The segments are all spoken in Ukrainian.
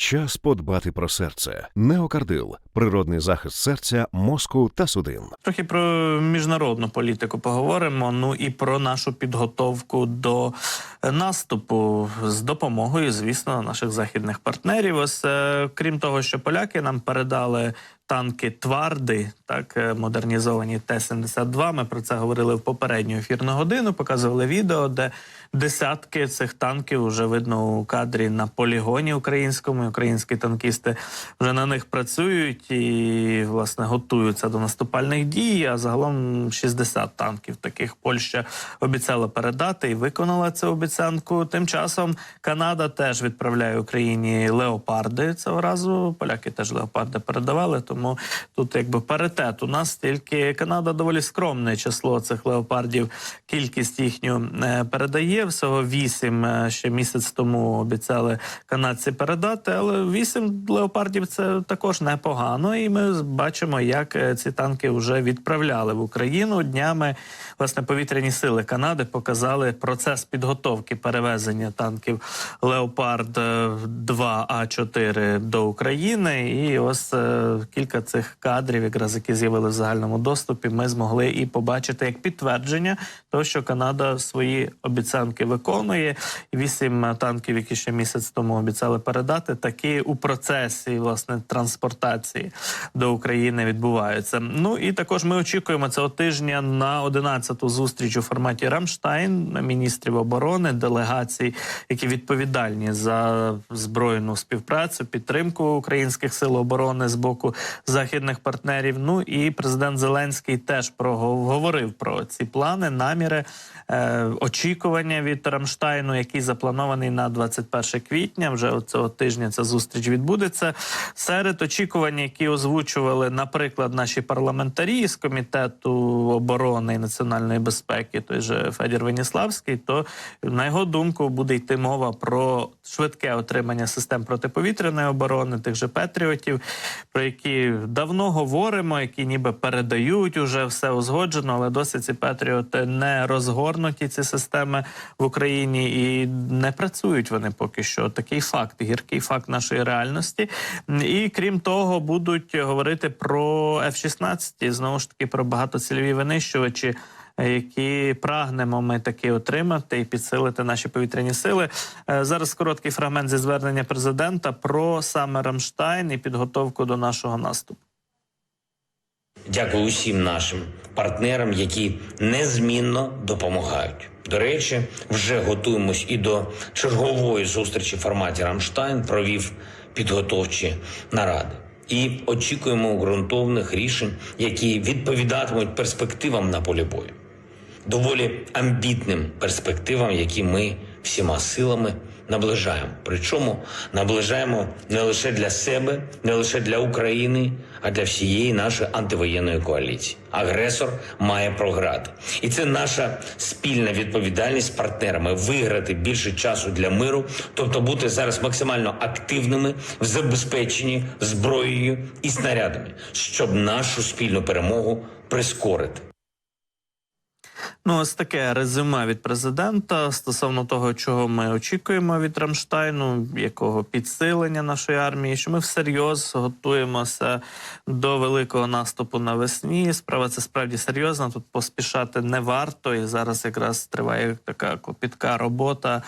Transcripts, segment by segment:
Час подбати про серце. Неокардил природний захист серця, мозку та судин. Трохи про міжнародну політику поговоримо. Ну і про нашу підготовку до наступу з допомогою, звісно, наших західних партнерів. Ось е, крім того, що поляки нам передали. Танки Тварди, так е, модернізовані Т-72. Ми про це говорили в попередню ефірну годину. Показували відео, де десятки цих танків вже видно у кадрі на полігоні українському. Українські танкісти вже на них працюють і власне готуються до наступальних дій. А загалом 60 танків таких Польща обіцяла передати і виконала цю обіцянку. Тим часом Канада теж відправляє Україні леопарди цього разу. Поляки теж леопарди передавали. Тому тут якби паритет. У нас тільки Канада доволі скромне число цих леопардів. Кількість їхню е, передає всього вісім. е, Ще місяць тому обіцяли канадці передати, але вісім леопардів це також непогано. І ми бачимо, як е, ці танки вже відправляли в Україну днями. Власне, повітряні сили Канади показали процес підготовки перевезення танків Леопард 2 А 4 до України. І ось е, кілька цих кадрів, якраз які з'явили в загальному доступі, ми змогли і побачити як підтвердження того, що Канада свої обіцянки виконує. Вісім танків, які ще місяць тому обіцяли передати, такі у процесі власне транспортації до України відбуваються. Ну і також ми очікуємо цього тижня на 11-ту зустріч у форматі Рамштайн міністрів оборони, делегацій, які відповідальні за збройну співпрацю, підтримку українських сил оборони з боку західних партнерів. Ну і президент Зеленський теж проговорив про ці плани, наміри, е, очікування від Рамштайну, який запланований на 21 квітня. Вже цього тижня ця зустріч відбудеться. Серед очікувань, які озвучували, наприклад, наші парламентарі з комітету оборони і національної безпеки, той же Федір Веніславський, то на його думку буде йти мова про швидке отримання систем протиповітряної оборони, тих же Петріотів, про які давно говоримо, які ніби передають уже все узгоджено, але досі ці патріоти не розгорнуті ці системи в Україні і не працюють вони поки що. Такий факт, гіркий факт нашої реальності. І крім того, будуть говорити про F-16, знову ж таки про багатоцільові винищувачі. Які прагнемо ми таки отримати і підсилити наші повітряні сили. Е, Зараз короткий фрагмент зі звернення президента про саме Рамштайн і підготовку до нашого наступу. Дякую усім нашим партнерам, які незмінно допомагають. До речі, вже готуємось і до чергової зустрічі в форматі Рамштайн. Провів підготовчі наради. І очікуємо ґрунтовних рішень, які відповідатимуть перспективам на полі бою, доволі амбітним перспективам, які ми всіма силами наближаємо. Причому наближаємо не лише для себе, не лише для України, а для всієї нашої антивоєнної коаліції. Агресор має програти, і це наша спільна відповідальність з партнерами виграти більше часу для миру, тобто бути зараз максимально активними в забезпеченні зброєю і снарядами, щоб нашу спільну перемогу прискорити. Ну, ось таке резюме від президента стосовно того, чого ми очікуємо від Рамштайну, якого підсилення нашої армії, що ми всерйоз готуємося до великого наступу навесні. Справа це справді серйозна. Тут поспішати не варто. І зараз якраз триває така клопітка робота,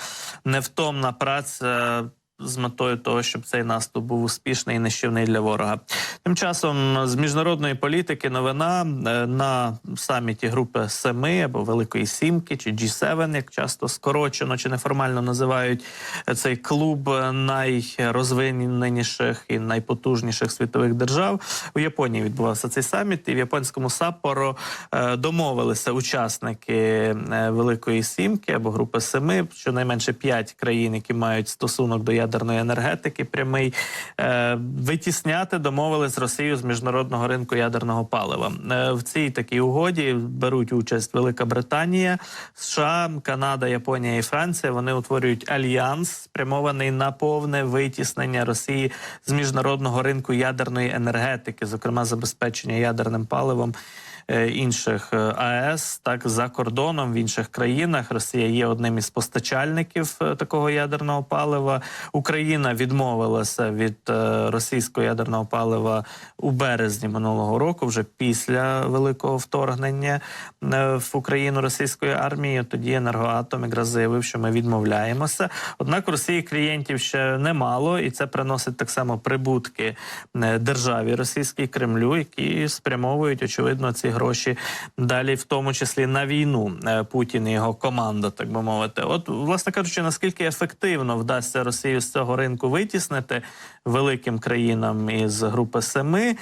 невтомна праця. З метою того, щоб цей наступ був успішний і нищівний для ворога. Тим часом з міжнародної політики новина е, на саміті групи Семи або Великої Сімки чи G7, як часто скорочено чи неформально називають е, цей клуб найрозвиненіших і найпотужніших світових держав. У Японії відбувався цей саміт, і в японському Саппоро е, домовилися учасники е, Великої Сімки або групи Семи, щонайменше п'ять країн, які мають стосунок до ядерної енергетики, прямий е, витісняти домовились з Росією з міжнародного ринку ядерного палива. Е, В цій такій угоді беруть участь Велика Британія, США, Канада, Японія і Франція. Вони утворюють альянс, спрямований на повне витіснення Росії з міжнародного ринку ядерної енергетики, зокрема забезпечення ядерним паливом. е, Інших е, АЕС так за кордоном в інших країнах Росія є одним із постачальників такого ядерного палива. Україна відмовилася від російського ядерного палива у березні минулого року, вже після великого вторгнення е, в Україну російської армії. Тоді енергоатом якраз заявив, що ми відмовляємося. Однак у Росії клієнтів ще немало, і це приносить так само прибутки е, державі російській Кремлю, які спрямовують очевидно ці гроші далі, в тому числі на війну. Е, Путін і його команда, так би мовити. От, власне кажучи, наскільки ефективно вдасться Росію з цього ринку витіснити великим країнам із групи семи,